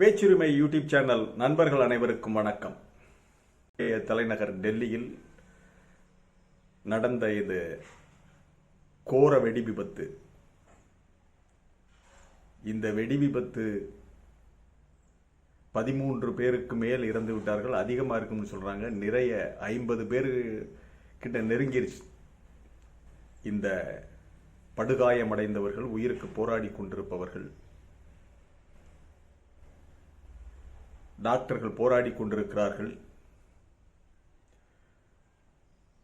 பேச்சுரிமை YouTube channel நண்பர்கள் அனைவருக்கும் வணக்கம். தலைநகர் டெல்லியில் நடந்த இது கோர வெடி விபத்து. இந்த வெடி விபத்து பதிமூன்று பேருக்கு மேல் இறந்து விட்டார்கள். அதிகமாக இருக்கும்னு சொல்கிறாங்க நிறைய ஐம்பது பேர் கிட்ட நெருங்கிருச்சு. இந்த படுகாயமடைந்தவர்கள் உயிருக்கு போராடி கொண்டிருப்பவர்கள் டாக்டர்கள் போராடி கொண்டிருக்கிறார்கள்.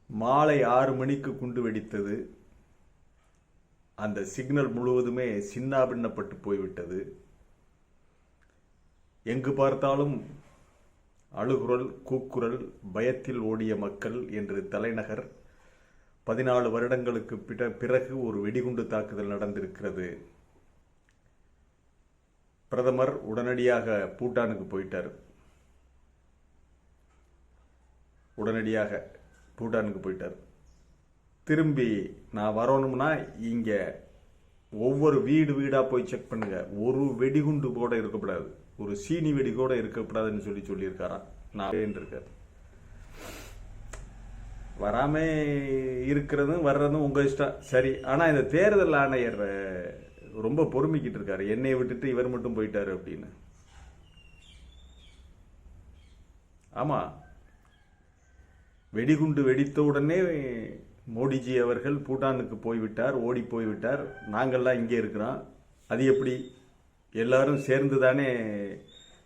மாலை ஆறு மணிக்கு குண்டு வெடித்தது. அந்த சிக்னல் முழுவதுமே சின்னாபின்னப்பட்டு போய்விட்டது. எங்கு பார்த்தாலும் அழுகுரல் கூக்குரல் பயத்தில் ஓடிய மக்கள் என்று தலைநகர் பதினாலு வருடங்களுக்கு பிற- பிறகு ஒரு வெடிகுண்டு தாக்குதல் நடந்திருக்கிறது. பிரதமர் உடனடியாக பூட்டானுக்கு போயிட்டார். உடனடியாக பூட்டானுக்கு போயிட்டார். திரும்பி நான் வரணும்னா இங்கே ஒவ்வொரு வீடு வீடாக போய் செக் பண்ணுங்க. ஒரு வெடிகுண்டு கூட இருக்கக்கூடாது ஒரு சீனி வெடி கூட இருக்கக்கூடாதுன்னு சொல்லி சொல்லியிருக்காராம் நான் இருக்காரு வராம இருக்கிறதும் வர்றதும் உங்கள் இஷ்டம். சரி ஆனால் இந்த தேர்தல் ஆணையர் ரொம்ப பொறுமிக்கிட்டு இருக்காரு என்னை விட்டுட்டு இவர் மட்டும் போயிட்டாரு அப்படின்னு. ஆமா. வெடிகுண்டு வெடித்த உடனே மோடிஜி அவர்கள் பூட்டானுக்கு போய்விட்டார் ஓடி போய்விட்டார். நாங்கள்லாம் இங்கே இருக்கிறோம். அது எப்படி? எல்லாரும் சேர்ந்து தானே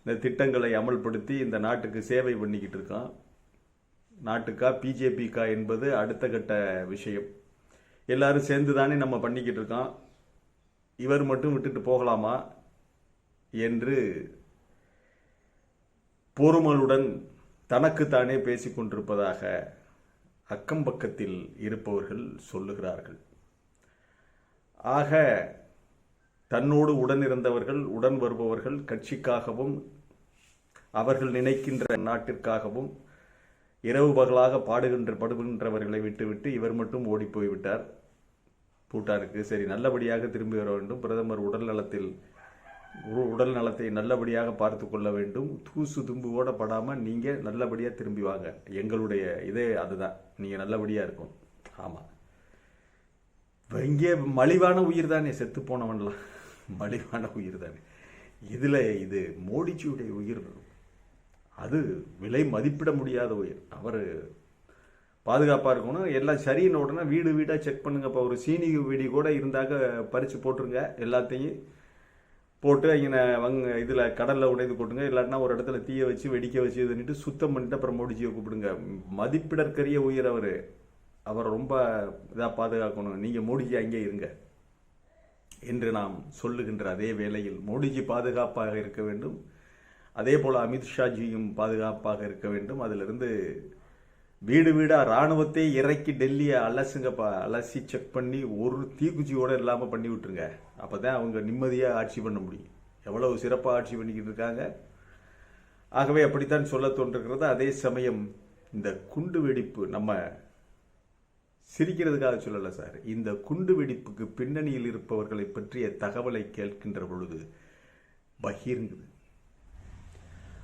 இந்த திட்டங்களை அமல்படுத்தி இந்த நாட்டுக்கு சேவை பண்ணிக்கிட்டு இருக்கோம் நாட்டுக்கா பிஜேபிக்கா என்பது அடுத்த கட்ட விஷயம். எல்லாரும் சேர்ந்து தானே நம்ம பண்ணிக்கிட்டு இருக்கோம் இவர் மட்டும் விட்டுட்டு போகலாமா என்று பொறுமலுடன் தனக்குத்தானே பேசிக் கொண்டிருப்பதாக அக்கம் பக்கத்தில் இருப்பவர்கள் சொல்லுகிறார்கள். ஆக தன்னோடு உடன் இருந்தவர்கள் உடன் வருபவர்கள் கட்சிக்காகவும் அவர்கள் நினைக்கின்ற நாட்டிற்காகவும் இரவு பகலாக பாடுகின்ற படுகின்றவர்களை விட்டுவிட்டு இவர் மட்டும் ஓடிப்போய்விட்டார் பூட்டாருக்கு. சரி நல்லபடியாக திரும்பி வர வேண்டும். பிரதமர் உடல் நலத்தில் உ- உடல் நலத்தை நல்லபடியாக பார்த்து கொள்ள வேண்டும். தூசு தும்பு ஓடப்படாமல் நீங்கள் நல்லபடியாக திரும்பி வாங்க. எங்களுடைய இதே அதுதான். நீங்கள் நல்லபடியாக இருக்கும் ஆமாம் இங்கே மலிவான உயிர் தானே செத்து போனவன்லாம். மலிவான உயிர் தானே. இதில் இது மோடிஜியுடைய உயிர். அது விலை மதிப்பிட முடியாத உயிர். அவர் பாதுகாப்பாக இருக்கணும். எல்லாம் சரின்னு உடனே வீடு வீடாக செக் பண்ணுங்கப்பா. ஒரு சீனி வெடி கூட இருந்தாக்க பறித்து போட்டுருங்க. எல்லாத்தையும் போட்டு இங்கே வங்க இதில் கடலில் உடைந்து போட்டுங்க. இல்லாட்டினா ஒரு இடத்துல தீய வச்சு வெடிக்க வச்சு இதுன்னுட்டு சுத்தம் பண்ணிட்டு அப்புறம் மோடிஜியை கூப்பிடுங்க. மதிப்பிடற்கரிய உயிர் அவர். அவரை ரொம்ப இதாக பாதுகாக்கணும். நீங்கள் மோடிஜி அங்கே இருங்க. என்று நாம் சொல்லுகின்ற அதே வேளையில் மோடிஜி பாதுகாப்பாக இருக்க வேண்டும். அதே போல் அமித்ஷாஜியும் பாதுகாப்பாக இருக்க வேண்டும். அதிலிருந்து வீடு வீடாக இராணுவத்தை இறக்கி டெல்லியை அலசுங்கப்பா அலசி செக் பண்ணி ஒரு தீக்குச்சியோட இல்லாமல் பண்ணி விட்டுருங்க. அப்பதான் அவங்க நிம்மதியாக ஆட்சி பண்ண முடியும். எவ்வளவு சிறப்பாக ஆட்சி பண்ணிக்கிட்டு இருக்காங்க. ஆகவே அப்படித்தான் சொல்ல தோன்றுகிறது. அதே சமயம் இந்த குண்டு வெடிப்பு நம்ம சிரிக்கிறதுக்காக சொல்லலை சார். இந்த குண்டு வெடிப்புக்கு பின்னணியில் இருப்பவர்களை பற்றிய தகவலை கேட்கின்ற பொழுது பகிர்ங்குது.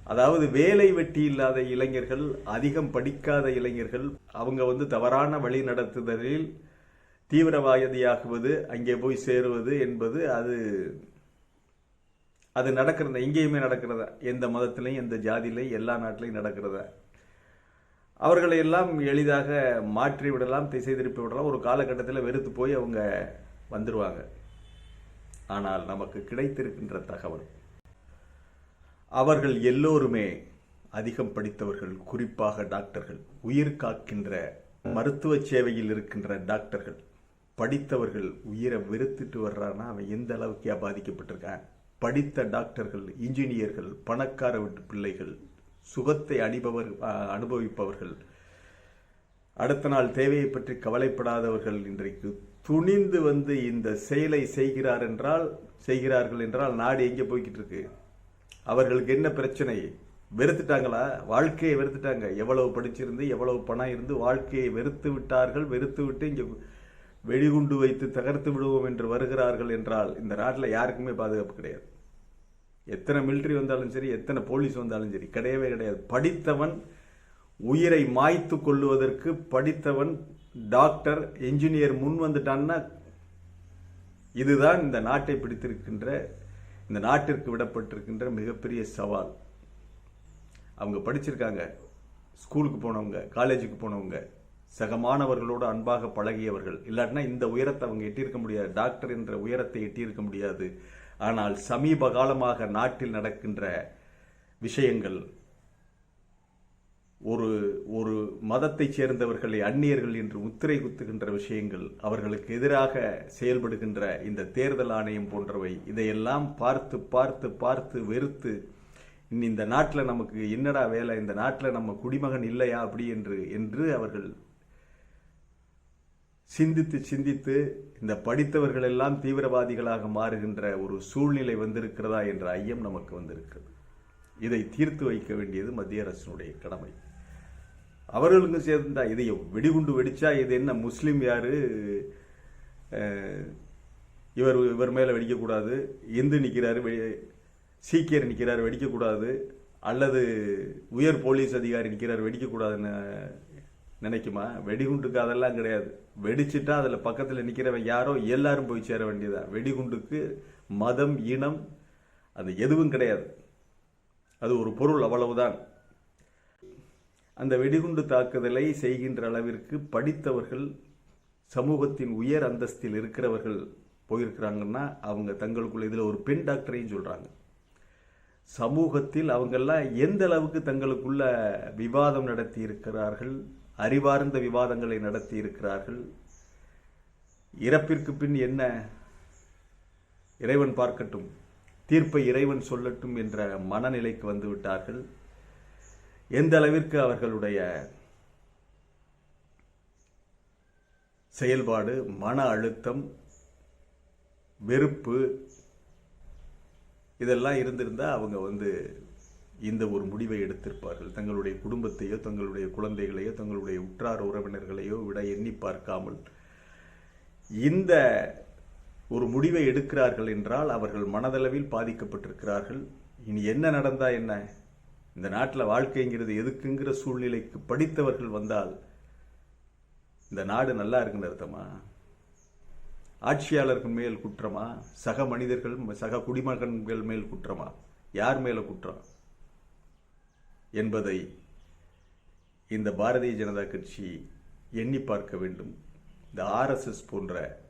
அதாவது வேலை வெட்டி இல்லாத இளைஞர்கள் அதிகம் படிக்காத இளைஞர்கள் அவங்க வந்து தவறான வழி நடத்துதலில் தீவிரவாதியாகுவது அங்கே போய் சேருவது என்பது அது அது நடக்கிறது எங்கேயுமே நடக்கிறதா எந்த மதத்திலையும் எந்த ஜாதியிலையும் எல்லா நாட்டிலையும் நடக்கிறதா. அவர்களை எல்லாம் எளிதாக மாற்றி விடலாம் திசை திருப்பி விடலாம் ஒரு காலகட்டத்தில் வெறுத்து போய் அவங்க வந்துடுவாங்க ஆனால் நமக்கு கிடைத்திருக்கின்ற தகவல் அவர்கள் எல்லோருமே அதிகம் படித்தவர்கள் குறிப்பாக டாக்டர்கள். உயிர் காக்கின்ற மருத்துவ சேவையில் இருக்கின்ற டாக்டர்கள். படித்தவர்கள் உயிரை வெறுத்துட்டு வர்றாருன்னா அவன் எந்த அளவுக்கு பாதிக்கப்பட்டிருக்கான்? படித்த டாக்டர்கள் இன்ஜினியர்கள் பணக்கார வீட்டு பிள்ளைகள் சுகத்தை அணிபவர் அனுபவிப்பவர்கள் அடுத்த நாள் தேவையை பற்றி கவலைப்படாதவர்கள் இன்றைக்கு துணிந்து வந்து இந்த செயலை செய்கிறார் என்றால் செய்கிறார்கள் என்றால் நாடு எங்கே போய்கிட்டு இருக்கு? அவர்களுக்கு என்ன பிரச்சனை? வெறுத்துட்டாங்களா? வாழ்க்கையை வெறுத்துட்டாங்க. எவ்வளவு படிச்சிருந்து எவ்வளவு பணம் இருந்து வாழ்க்கையை வெறுத்து விட்டார்கள்? வெறுத்து விட்டு இங்கே வெடிகுண்டு வைத்து தகர்த்து விடுவோம் என்று வருகிறார்கள் என்றால் இந்த நாட்டில் யாருக்குமே பாதுகாப்பு கிடையாது. எத்தனை மிலிட்ரி வந்தாலும் சரி எத்தனை போலீஸ் வந்தாலும் சரி கிடையவே கிடையாது. படித்தவன் உயிரை மாய்த்து கொள்ளுவதற்கு படித்தவன் டாக்டர் என்ஜினியர் முன் வந்துட்டான்னா இதுதான் இந்த நாட்டை பிடித்திருக்கின்ற இந்த நாட்டிற்கு விடப்பட்டிருக்கின்ற மிகப்பெரிய சவால். அவங்க படிச்சிருக்காங்க. ஸ்கூலுக்கு போனவங்க காலேஜுக்கு போனவங்க சக மாணவர்களோடு அன்பாக பழகியவர்கள். இல்லாட்டினா இந்த உயரத்தை அவங்க எட்டியிருக்க முடியாது. டாக்டர் என்ற உயரத்தை எட்டியிருக்க முடியாது. ஆனால் சமீப காலமாக நாட்டில் நடக்கின்ற விஷயங்கள் ஒரு ஒரு மதத்தைச் சேர்ந்தவர்களை அந்நியர்கள் என்று முத்திரை குத்துகின்ற விஷயங்கள் அவர்களுக்கு எதிராக செயல்படுகின்ற இந்த தேர்தல் ஆணையம் போன்றவை இதையெல்லாம் பார்த்து பார்த்து பார்த்து வெறுத்து இனி இந்த நாட்டில் நமக்கு என்னடா வேலை? இந்த நாட்டில் நம்ம குடிமகன் இல்லையா? அப்படி என்று என்று அவர்கள் சிந்தித்து சிந்தித்து இந்த படித்தவர்கள் எல்லாம் தீவிரவாதிகளாக மாறுகின்ற ஒரு சூழ்நிலை வந்திருக்கிறதா என்ற ஐயம் நமக்கு வந்திருக்கிறது. இதை தீர்த்து வைக்க வேண்டியது மத்திய அரசினுடைய கடமை. அவர்களுக்கும் சேர்ந்தா இதை வெடிகுண்டு வெடிச்சா இது என்ன முஸ்லீம் யாரு? இவர் இவர் மேலே வெடிக்கக்கூடாது. இந்து நிற்கிறாரு சீக்கியர் நிற்கிறார் வெடிக்கக்கூடாது. அல்லது உயர் போலீஸ் அதிகாரி நிற்கிறார் வெடிக்கக்கூடாதுன்னு நினைக்குமா? வெடிகுண்டுக்கு அதெல்லாம் கிடையாது. வெடிச்சுட்டா அதில் பக்கத்தில் நிற்கிறவன் யாரோ எல்லாரும் போய் சேர வேண்டியதான் வெடிகுண்டுக்கு மதம் இனம் அது எதுவும் கிடையாது. அது ஒரு பொருள் அவ்வளவுதான். அந்த வெடிகுண்டு தாக்குதலை செய்கின்ற அளவிற்கு படித்தவர்கள் சமூகத்தின் உயர் அந்தஸ்தில் இருக்கிறவர்கள் போயிருக்கிறாங்கன்னா அவங்க தங்களுக்குள்ள இதில் ஒரு பெண் டாக்டரையும் சொல்கிறாங்க சமூகத்தில் அவங்கெல்லாம் எந்த அளவுக்கு தங்களுக்குள்ள விவாதம் நடத்தி இருக்கிறார்கள் அறிவார்ந்த விவாதங்களை நடத்தி இருக்கிறார்கள் இறப்பிற்கு பின் என்ன இறைவன் பார்க்கட்டும் தீர்ப்பை இறைவன் சொல்லட்டும் என்ற மனநிலைக்கு வந்துவிட்டார்கள். எந்த அளவிற்கு அவர்களுடைய செயல்பாடு மன அழுத்தம் வெறுப்பு இதெல்லாம் இருந்திருந்தால் அவங்க வந்து இந்த ஒரு முடிவை எடுத்திருப்பார்கள். தங்களுடைய குடும்பத்தையோ தங்களுடைய குழந்தைகளையோ தங்களுடைய உற்றார் உறவினர்களையோ விட எண்ணி பார்க்காமல் இந்த ஒரு முடிவை எடுக்கிறார்கள் என்றால் அவர்கள் மனதளவில் பாதிக்கப்பட்டிருக்கிறார்கள். இனி என்ன நடந்தா என்ன? இந்த நாட்டில் வாழ்க்கைங்கிறது எதுக்குங்கிற சூழ்நிலைக்கு படித்தவர்கள் வந்தால் இந்த நாடு நல்லா இருக்குன்னு அர்த்தமா? ஆட்சியாளர்கள் மேல் குற்றமா? சக மனிதர்கள் சக குடிமகன்கள் மேல் குற்றமா? யார் மேல குற்றம்? என்பதை இந்த பாரதிய ஜனதா கட்சி எண்ணி பார்க்க வேண்டும். இந்த ஆர்எஸ்எஸ் போன்ற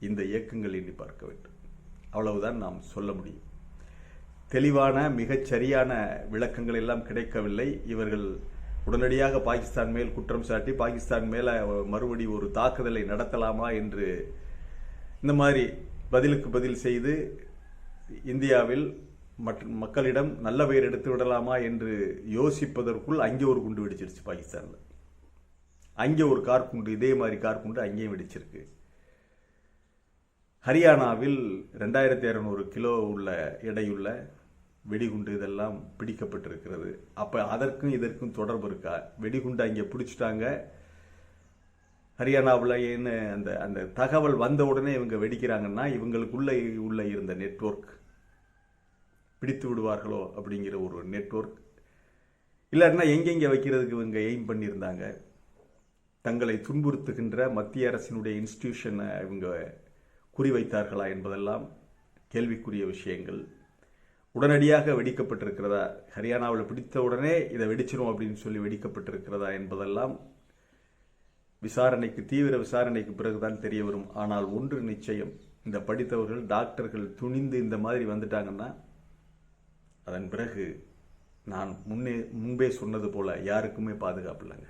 இந்த இயக்கங்கள் எண்ணி பார்க்க வேண்டும். அவ்வளவுதான் நாம் சொல்ல முடியும். தெளிவான மிகச் சரியான விளக்கங்கள் எல்லாம் கிடைக்கவில்லை. இவர்கள் உடனடியாக பாகிஸ்தான் மேல் குற்றம் சாட்டி பாகிஸ்தான் மேல மறுபடி ஒரு தாக்குதலை நடத்தலாமா என்று இந்த மாதிரி பதிலுக்கு பதில் செய்து இந்தியாவில் மற்ற மக்களிடம் நல்ல பெயர் எடுத்து விடலாமா என்று யோசிப்பதற்குள் அங்கே ஒரு குண்டு வெடிச்சிருச்சு பாகிஸ்தானில். அங்கே ஒரு கார் குண்டு இதே மாதிரி கார் குண்டு அங்கேயும் வெடிச்சிருக்கு. ஹரியானாவில் ரெண்டாயிரத்தி இரநூறு கிலோ உள்ள எடையுள்ள வெடிகுண்டு இதெல்லாம் பிடிக்கப்பட்டிருக்கிறது. அப்போ அதற்கும் இதற்கும் தொடர்பு இருக்கா? வெடிகுண்டு அங்கே பிடிச்சிட்டாங்க. ஹரியானாவில் ஏன்னு அந்த அந்த தகவல் வந்த உடனே இவங்க வெடிக்கிறாங்கன்னா இவங்களுக்குள்ளே உள்ள இருந்த நெட்வொர்க் பிடித்து விடுவார்களோ அப்படிங்கிற ஒரு நெட்வொர்க். இல்லாட்டினா எங்கெங்கே வைக்கிறதுக்கு இவங்க எய்ம் பண்ணியிருந்தாங்க? தங்களை துன்புறுத்துகின்ற மத்திய அரசினுடைய இன்ஸ்டிடியூஷனை இவங்க குறிவைத்தார்களா என்பதெல்லாம் கேள்விக்குரிய விஷயங்கள். உடனடியாக வெடிக்கப்பட்டிருக்கிறதா? ஹரியானாவில் பிடித்த உடனே இதை வெடிச்சிடும் அப்படின்னு சொல்லி வெடிக்கப்பட்டிருக்கிறதா என்பதெல்லாம் விசாரணைக்கு தீவிர விசாரணைக்கு பிறகுதான் தெரிய வரும். ஆனால் ஒன்று நிச்சயம் இந்த படித்தவர்கள் டாக்டர்கள் துணிந்து இந்த மாதிரி வந்துட்டாங்கன்னா அதன் பிறகு நான் முன்னே முன்பே சொன்னது போல யாருக்குமே பாதுகாப்பு இல்லைங்க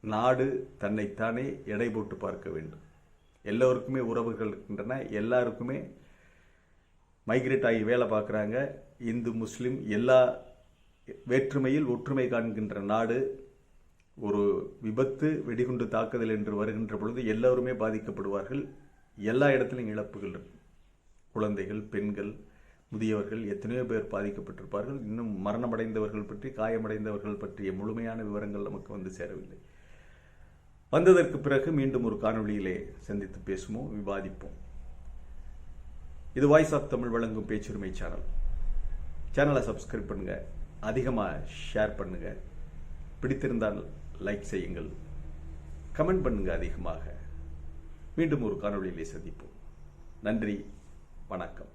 நாடு தன்னைத்தானே எடை போட்டு பார்க்க வேண்டும். எல்லோருக்குமே உறவுகள் இருக்கின்றன எல்லாருக்குமே மைக்ரேட் ஆகி வேலை பார்க்குறாங்க. இந்து முஸ்லீம் எல்லா வேற்றுமையில் ஒற்றுமை காண்கின்ற நாடு ஒரு விபத்து வெடிகுண்டு தாக்குதல் என்று வருகின்ற பொழுது எல்லோருமே பாதிக்கப்படுவார்கள். எல்லா இடத்துலையும் இழப்புகள் இருக்கும் குழந்தைகள் பெண்கள் முதியவர்கள் எத்தனையோ பேர் பாதிக்கப்பட்டிருப்பார்கள். இன்னும் மரணமடைந்தவர்கள் பற்றி காயமடைந்தவர்கள் பற்றிய முழுமையான விவரங்கள் நமக்கு வந்து சேரவில்லை. வந்ததற்கு பிறகு மீண்டும் ஒரு காணொளியிலே சந்தித்து பேசுவோம் விவாதிப்போம். இது வாய்ஸ் ஆஃப் தமிழ் வழங்கும் பேச்சுரிமை சேனல் சேனலை சப்ஸ்கிரைப் பண்ணுங்க. அதிகமாக ஷேர் பண்ணுங்க. பிடித்திருந்தால் லைக் செய்யுங்கள். கமெண்ட் பண்ணுங்க அதிகமாக. மீண்டும் ஒரு காணொளியிலே சந்திப்போம். நன்றி. வணக்கம்.